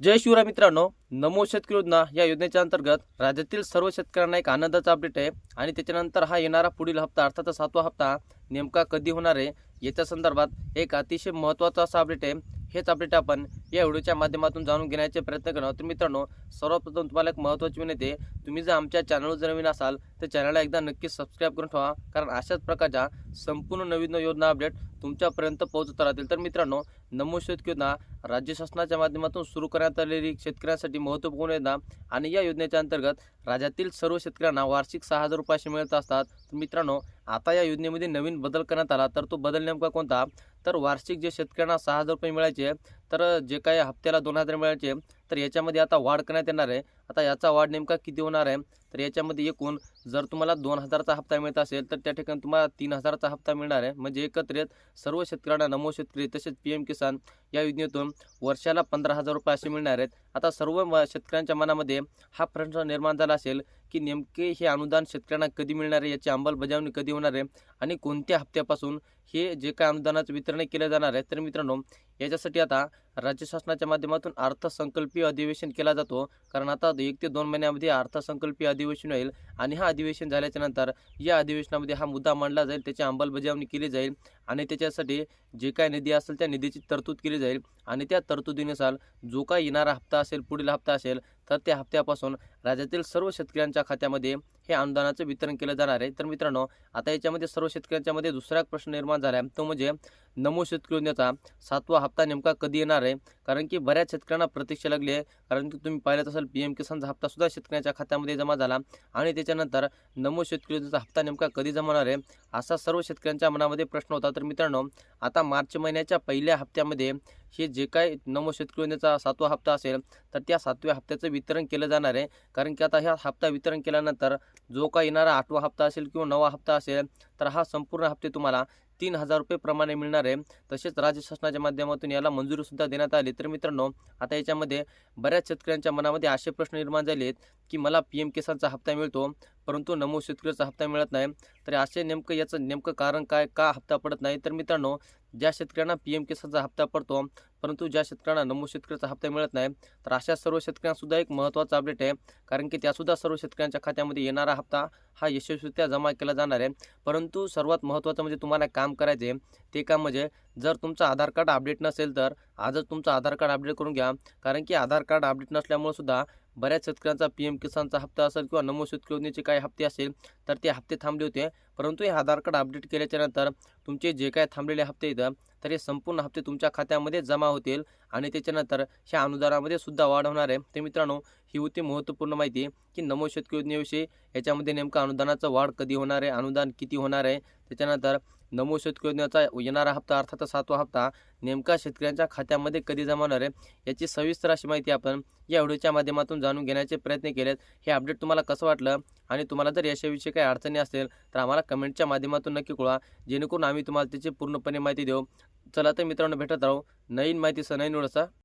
जय शिवराय मित्रांनो नमो शेतकरी योजना या योजनेच्या अंतर्गत राज्यातील सर्व शेतकऱ्यांना एक आनंदाचा अपडेट आहे आणि त्याच्यानंतर हा येणारा पुढील हप्ता अर्थात सातवा हप्ता नेमका कधी होणार आहे याच्या संदर्भात एक अतिशय महत्त्वाचा असा अपडेट आहे. हेच अपडेट आपण या व्हिडिओच्या माध्यमातून जाणून घेण्याचे प्रयत्न करणार तर मित्रांनो सर्वप्रथम तुम्हाला एक महत्त्वाची विनंती आहे. तुम्ही जर आमच्या चॅनलवर जर नवीन असाल तर चॅनलला एकदा नक्कीच सबस्क्राईब करून ठेवा. कारण अशाच प्रकारच्या संपूर्ण नवीन योजना अपडेट तुमच्यापर्यंत पोहोचत राहतील. तर मित्रांनो नमो शेतकरी योजना राज्य शासनाच्या माध्यमातून सुरू करण्यात आलेली शेतकऱ्यांसाठी महत्त्वपूर्ण योजना आणि या योजनेच्या अंतर्गत राज्यातील सर्व शेतकऱ्यांना वार्षिक सहा हजार रुपयाशी मिळत असतात. तर मित्रांनो आता या योजनेमध्ये नवीन बदल करण्यात आला. तर तो बदल नेमका कोणता? तर वार्षिक जे शेतकऱ्यांना सहा हजार रुपये मिळायचे तर जे काही हप्त्याला दोन हजार मिळायचे तर याच्यामध्ये आता वाढ करण्यात येणार आहे. आता याचा वाढ नेमका किती होणार आहे? तर याच्यामध्ये एकूण जर तुम्हाला दोन हजारचा हप्ता मिळत असेल तर त्या ठिकाणी तुम्हाला तीन हजाराचा हप्ता मिळणार आहे. म्हणजे एकत्रित सर्व शेतकऱ्यांना नमो शेतकरी तसेच पी एम किसान या योजनेतून वर्षाला पंधरा हजार रुपये असे मिळणार आहेत. आता सर्व म- शेतकऱ्यांच्या मनामध्ये हा प्रश्न निर्माण झाला असेल की नेमके हे अनुदान शेतकऱ्यांना कधी मिळणार आहे? याची अंमलबजावणी कधी होणार आहे? आणि कोणत्या हप्त्यापासून हे जे काय अनुदानाचं वितरण केलं जाणार आहे? तर मित्रांनो याच्यासाठी आता राज्य शासनाच्या माध्यमातून अर्थसंकल्पीय अधिवेशन केला जातो. कारण आता एक ते दोन महिन्यामध्ये अर्थसंकल्पीय अधिवेशन होईल आणि हा अधिवेशन झाल्याच्यानंतर या अधिवेशनामध्ये हा मुद्दा मांडला जाईल त्याची अंमलबजावणी केली जाईल आणि त्याच्यासाठी जे काय निधी असेल त्या निधीची तरतूद केली जाईल. आणि त्या तरतुदीनुसार जो काय येणारा हप्ता असेल पुढील हप्ता असेल तर त्या हप्त्यापासून राज्यातील सर्व शेतकऱ्यांच्या खात्यामध्ये हे अनुदानाचं वितरण केलं जाणार आहे. तर मित्रांनो आता याच्यामध्ये सर्व शेतकऱ्यांच्या मध्ये दुसरा प्रश्न निर्माण झाला आहे. तो म्हणजे नमो शेतकरी योजनेचा सातवा हप्ता नेमका कधी येणार आहे? कारण की बऱ्याच शेतकऱ्यांना प्रतीक्षा लागली आहे. कारण की तुम्ही पाहिलं असाल पी एम किसानचा हप्ता सुद्धा शेतकऱ्यांच्या खात्यामध्ये जमा झाला. आणि त्याच्यानंतर नमो शेतकरी योजनेचा हप्ता नेमका कधी जमा होणार आहे? असा सर्व शेतकऱ्यांच्या मनामध्ये प्रश्न होता. तर मित्रांनो आता मार्च महिन्याच्या पहिल्या हप्त्यामध्ये हे जे काय नमो शेतकरी योजनेचा सातवा हप्ता असेल तर त्या सातव्या हप्त्याचं वितरण केलं जाणार आहे. कारण की आता ह्या हप्ता वितरण केल्यानंतर जो काय येणारा आठवा हप्ता असेल किंवा नवा हप्ता असेल तर हा संपूर्ण हप्ते तुम्हाला तीन हजार रुपये प्रमाणे मिळणार आहे. तसेच राज्य शासनाच्या माध्यमातून याला मंजुरीसुद्धा देण्यात आली. तर मित्रांनो आता याच्यामध्ये बऱ्याच शेतकऱ्यांच्या मनामध्ये असे प्रश्न निर्माण झाले आहेत की मला पी एम किसानचा हप्ता मिळतो परंतु नमो शेतकऱ्याचा हप्ता मिळत नाही. तर असे नेमकं याचं नेमकं कारण काय? का हप्ता पडत नाही? तर मित्रांनो ज्या शेतकऱ्यांना पी एम किसानचा हप्ता पडतो परंतु ज्या शेतकऱ्यांना नमो शेतकऱ्याचा हप्ता मिळत नाही तर अशा सर्व शेतकऱ्यांसुद्धा एक महत्त्वाचा अपडेट आहे. कारण की त्यासुद्धा सर्व शेतकऱ्यांच्या खात्यामध्ये येणारा हप्ता हा यशस्वीरित्या जमा केला जाणार आहे. परंतु सर्वात महत्त्वाचं म्हणजे तुम्हाला काम करायचे ते काम म्हणजे जर तुमचं आधार कार्ड अपडेट नसेल तर आजच तुमचं आधार कार्ड अपडेट करून घ्या. कारण की आधार कार्ड अपडेट नसल्यामुळे सुद्धा बऱ्याच शेतकऱ्यांचा पी एम किसानचा हप्ता असेल किंवा नमो शेतकरी योजनेचे काही हप्ते असेल तर ते हप्ते थांबले होते. परंतु हे आधार कार्ड अपडेट केल्याच्यानंतर तुमचे जे काय थांबलेले हप्ते इथं तर हे संपूर्ण हप्ते तुमच्या खात्यामध्ये जमा होतील आणि त्याच्यानंतर ह्या अनुदानामध्ये सुद्धा वाढ होणार आहे. तर मित्रांनो ही होती महत्त्वपूर्ण माहिती की नमो शेतकरी योजनेविषयी याच्यामध्ये नेमकं अनुदानाचं वाढ कधी होणार आहे अनुदान किती होणार आहे? त्याच्यानंतर नमो शेतकरी योजनेचा येणारा हप्ता अर्थात सातवा हप्ता नेमका शेतकऱ्यांच्या खात्यामध्ये कधी जमा होणार आहे याची सविस्तर अशी माहिती आपण या व्हिडिओच्या माध्यमातून जाणून घेण्याचे प्रयत्न केलेत. हे अपडेट तुम्हाला कसं वाटलं आणि तुम्हाला जर याच्याविषयी काही अडचणी असेल तर आम्हाला कमेंटच्या माध्यमातून नक्की कळवा. जेणेकरून आम्ही तुम्हाला त्याची पूर्णपणे माहिती देऊ. चला तर मित्रांनो भेटत राहू नवीन माहितीसह नवीन वेळचा